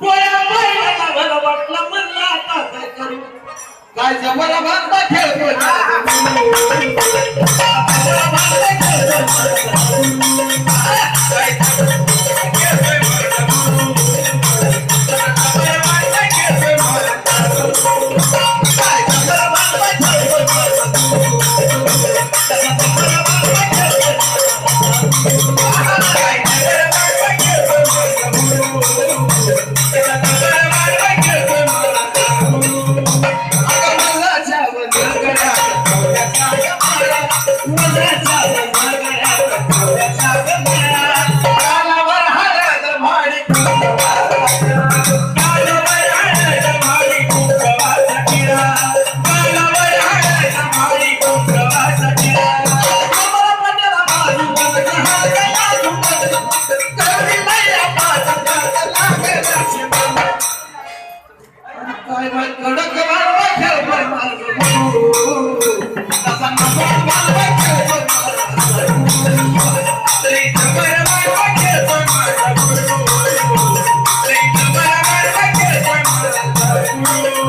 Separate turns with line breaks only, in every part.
गोळ्या पाहिला भलं वाटलं म्हणलं आता काय करू काय जबरा बांधता खेळतो काय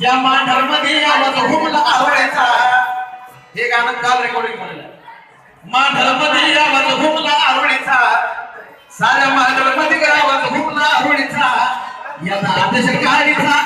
या मांढरमध्ये आवाज घुमला आवडीचा हे गाणं काल रेकॉर्डिंग म्हणलं मांढरमध्ये आवाज घुमला आवडीचा साऱ्या मांढरमध्ये आवाज घुमला आवडीचा याचा आदेश गाडीचा